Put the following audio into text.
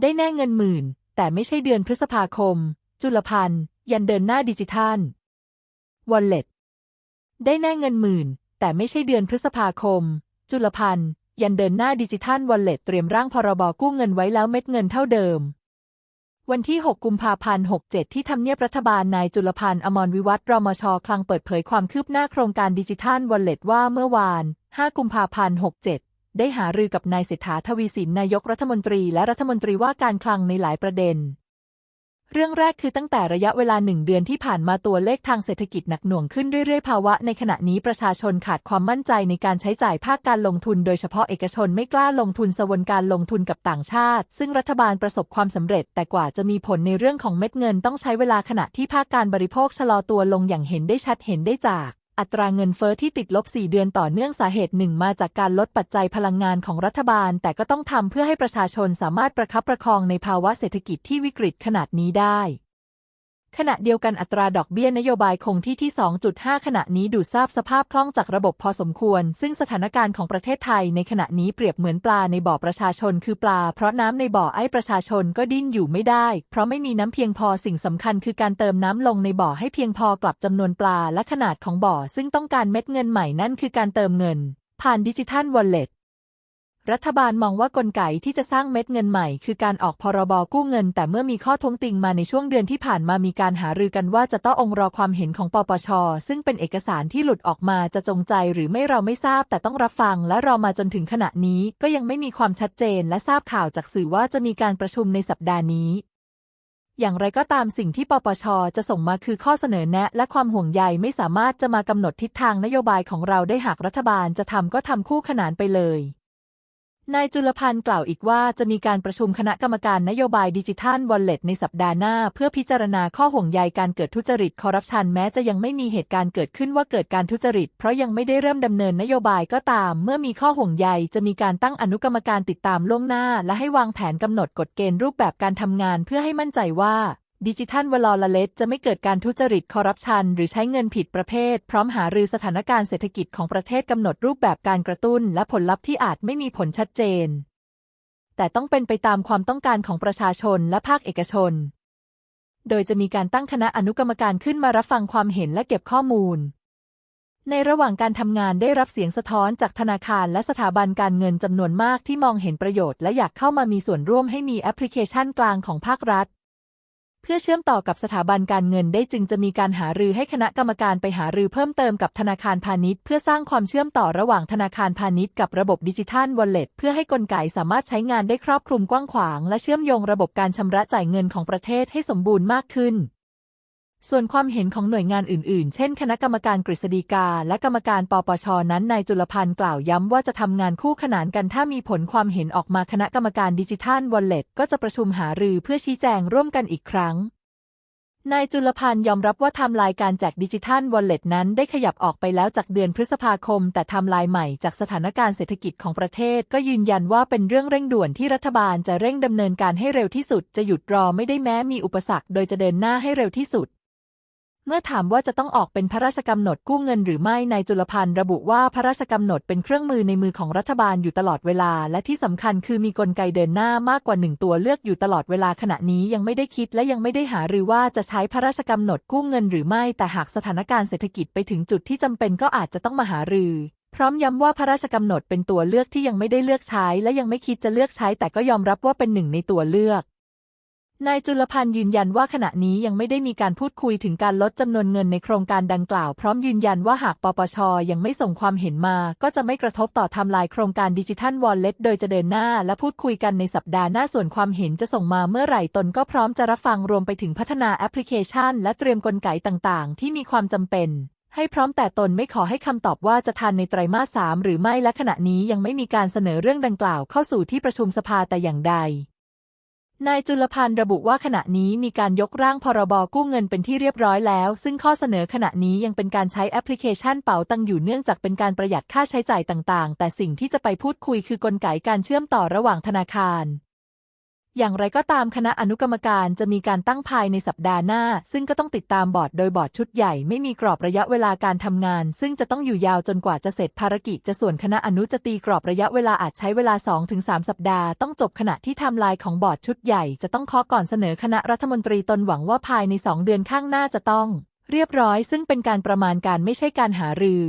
ได้แน่เงินหมื่น แต่ไม่ใช่เดือนพฤษภาคม จุลพันธ์ยันเดินหน้าดิจิทัล Wallet ได้แน่เงินหมื่น แต่ไม่ใช่เดือนพฤษภาคม จุลพันธ์ยันเดินหน้าดิจิทัล Wallet เตรียมร่างพรบกู้เงินไว้แล้วเม็ดเงินเท่าเดิมวันที่ 6 กุมภาพันธ์ 67 ที่ทำเนียบรัฐบาล นายจุลพันธ์ อมรวิวัฒน์รมช คลังเปิดเผยความคืบหน้าโครงการดิจิทัล Wallet ว่าเมื่อวาน 5 กุมภาพันธ์ 67 ได้หารือกับนายเศรษฐาทวีสินนายกรัฐมนตรีและรัฐมนตรีว่าการคลังในหลายประเด็น เรื่องแรกคือตั้งแต่ระยะเวลาหนึ่งเดือนที่ผ่านมาตัวเลขทางเศรษฐกิจหนักหน่วงขึ้นเรื่อยๆภาวะในขณะนี้ประชาชนขาดความมั่นใจในการใช้จ่ายภาคการลงทุน โดยเฉพาะเอกชนไม่กล้าลงทุนสวนการลงทุนกับต่างชาติ ซึ่งรัฐบาลประสบความสำเร็จ แต่กว่าจะมีผลในเรื่องของเม็ดเงินต้องใช้เวลาขณะที่ภาคการบริโภคชะลอตัวลงอย่างเห็นได้ชัดเห็นได้จาก อัตราเงินเฟอ้อที่ติดลบ 4 เดือนต่อเนื่องสาเหตุหนึ่งมาจากการลดปัจจัยพลังงานของรัฐบาล แต่ก็ต้องทำเพื่อให้ประชาชนสามารถประคับประคองในภาวะเศรษฐกิจที่วิกฤตขนาดนี้ได้ ขณะเดียวกันอัตราดอกเบี้ยนโยบายคงที่ที่ 2.5 ขณะนี้ดูทราบสภาพคล่องจากระบบพอสมควร ซึ่งสถานการณ์ของประเทศไทยในขณะนี้เปรียบเหมือนปลาในบ่อประชาชนคือปลา เพราะน้ำในบ่อไอ้ประชาชนก็ดิ้นอยู่ไม่ได้ เพราะไม่มีน้ำเพียงพอสิ่งสำคัญคือการเติมน้ำลงในบ่อให้เพียงพอกลับจำนวนปลาและขนาดของบ่อ ซึ่งต้องการเม็ดเงินใหม่นั่นคือการเติมเงิน ผ่านดิจิทัลวอลเล็ต รัฐบาลมองว่ากลไกที่จะสร้างเม็ดเงินใหม่ คือการออกพรบกู้เงิน แต่เมื่อมีข้อท้วงติงมาในช่วงเดือนที่ผ่านมามีการหารือกันว่าจะต้ององรอความเห็นของปปช ซึ่งเป็นเอกสารที่หลุดออกมาจะจงใจหรือไม่เราไม่ทราบ แต่ต้องรับฟังและรอมาจนถึงขณะนี้ ก็ยังไม่มีความชัดเจน และทราบข่าวจากสื่อว่าจะมีการประชุมในสัปดาห์นี้อย่างไรก็ตามสิ่งที่ปปช จะส่งมาคือข้อเสนอแนะ และความห่วงใยไม่สามารถจะมากำหนดทิศทางนโยบายของเราได้หากรัฐบาลจะทำก็ทำคู่ขนานไปเลย นายจุลพันธ์กล่าวอีกว่าจะมีการประชุมคณะกรรมการนโยบายดิจิทัลวอลเล็ตในสัปดาห์หน้า เพื่อพิจารณาข้อห่วงใยการเกิดทุจริตคอร์รัปชันแม้จะยังไม่มีเหตุการณ์เกิดขึ้นว่าเกิดการทุจริต เพราะยังไม่ได้เริ่มดำเนินนโยบายก็ตาม เมื่อมีข้อห่วงใยจะมีการตั้งอนุกรรมการติดตามล่วงหน้า และให้วางแผนกำหนดกฎเกณฑ์รูปแบบการทำงานเพื่อให้มั่นใจว่า ดิจิทัลวลลเลตจะไม่เกิดการทุจริตคอร์รัปชัน หรือใช้เงินผิดประเภท พร้อมหารือสถานการณ์เศรษฐกิจของประเทศกำหนดรูปแบบการกระตุ้น และผลลัพธ์ที่อาจไม่มีผลชัดเจน แต่ต้องเป็นไปตามความต้องการของประชาชนและภาคเอกชน โดยจะมีการตั้งคณะอนุกรรมการขึ้นมารับฟังความเห็นและเก็บข้อมูล ในระหว่างการทำงานได้รับเสียงสะท้อนจากธนาคารและสถาบันการเงินจำนวนมากที่มองเห็นประโยชน์ และอยากเข้ามามีส่วนร่วมให้มีแอปพลิเคชันกลางของภาครัฐ เพื่อเชื่อมต่อกับสถาบันการเงินได้จึงจะมีการหารือให้คณะกรรมการไปหารือเพิ่มเติมกับธนาคารพาณิชย์เพื่อสร้างความเชื่อมต่อระหว่างธนาคารพาณิชย์กับระบบดิจิทัลวอลเล็ตเพื่อให้กลไกสามารถใช้งานได้ครอบคลุมกว้างขวาง และเชื่อมโยงระบบการชำระจ่ายเงินของประเทศให้สมบูรณ์มากขึ้น ส่วนความเห็นของหน่วยงานอื่นๆ เช่น คณะกรรมการกฤษฎีกา และกรรมการปปช นั้นนายจุลพันธ์กล่าวย้ำว่าจะทำงานคู่ขนานกันถ้ามีผลความเห็นออกมาคณะกรรมการดิจิทัลวอลเล็ตก็จะประชุมหารือเพื่อชี้แจงร่วมกันอีกครั้ง นายจุลพันธ์ยอมรับว่าไทม์ไลน์การแจกดิจิทัลวอลเล็ตนั้นได้ขยับออกไปแล้วจากเดือนพฤษภาคม แต่ไทม์ไลน์ใหม่จากสถานการณ์เศรษฐกิจของประเทศ ก็ยืนยันว่าเป็นเรื่องเร่งด่วนที่รัฐบาลจะเร่งดำเนินการให้เร็วที่สุด จะหยุดรอไม่ได้แม้มีอุปสรรค โดยจะเดินหน้าให้เร็วที่สุด เมื่อถามว่าจะต้องออกเป็นพระราชกำหนดกู้เงินหรือไม่นายจุลพันธ์ระบุว่าพระราชกำหนดเป็นเครื่องมือในมือของรัฐบาลอยู่ตลอดเวลา และที่สำคัญคือมีกลไกเดินหน้ามากกว่าหนึ่งตัวเลือกอยู่ตลอดเวลาขณะนี้ยังไม่ได้คิดและยังไม่ได้หาหรือว่าจะใช้พระราชกำหนดกู้เงินหรือไม่ แต่หากสถานการณ์เศรษฐกิจไปถึงจุดที่จำเป็นก็อาจจะต้องมาหารือพร้อมย้ำว่าพระราชกำหนดเป็นตัวเลือกที่ยังไม่ได้เลือกใช้ และยังไม่คิดจะเลือกใช้ แต่ก็ยอมรับว่าเป็นหนึ่งในตัวเลือก นายจุลพันธ์ยืนยันว่าขณะนี้ยังไม่ได้มีการพูดคุยถึงการลดจำนวนเงินในโครงการดังกล่าว พร้อมยืนยันว่าหากปปช ยังไม่ส่งความเห็นมา ก็จะไม่กระทบต่อทำลายโครงการดิจิทัลวอลเล็ตโดยจะเดินหน้าและพูดคุยกันในสัปดาห์หน้าส่วนความเห็นจะส่งมาเมื่อไหร่ตนก็พร้อมจะรับฟังรวมไปถึงพัฒนาแอปพลิเคชัน และเตรียมกลไกต่างๆ ที่มีความจำเป็นให้พร้อมแต่ตนไม่ขอให้คำตอบว่าจะทันในไตรมาสสามหรือไม่และขณะนี้ยังไม่มีการเสนอเรื่องดังกล่าวเข้าสู่ที่ประชุมสภาแต่อย่างใด นายจุลพันธ์ระบุว่าขณะนี้มีการยกร่างพรบกู้เงินเป็นที่เรียบร้อยแล้ว ซึ่งข้อเสนอขณะนี้ยังเป็นการใช้แอปพลิเคชันเป๋าตังอยู่เนื่องจากเป็นการประหยัดค่าใช้จ่ายต่าง ๆ แต่สิ่งที่จะไปพูดคุยคือกลไกการเชื่อมต่อระหว่างธนาคาร อย่างไรก็ตามคณะอนุกรรมการจะมีการตั้งภายในสัปดาห์หน้า ซึ่งก็ต้องติดตามบอร์ดโดยบอร์ดชุดใหญ่ไม่มีกรอบระยะเวลาการทำงาน ซึ่งจะต้องอยู่ยาวจนกว่าจะเสร็จภารกิจ จะส่วนคณะอนุจะตีกรอบระยะเวลาอาจใช้เวลา 2-3 สัปดาห์ต้องจบขณะที่ทม์ไลน์ของบอร์ดชุดใหญ่จะต้องเคาะก่อนเสนอคณะรัฐมนตรีตนหวังว่าภายใน 2 เดือนข้างหน้าจะต้อง เรียบร้อย ซึ่งเป็นการประมาณการไม่ใช่การหารือ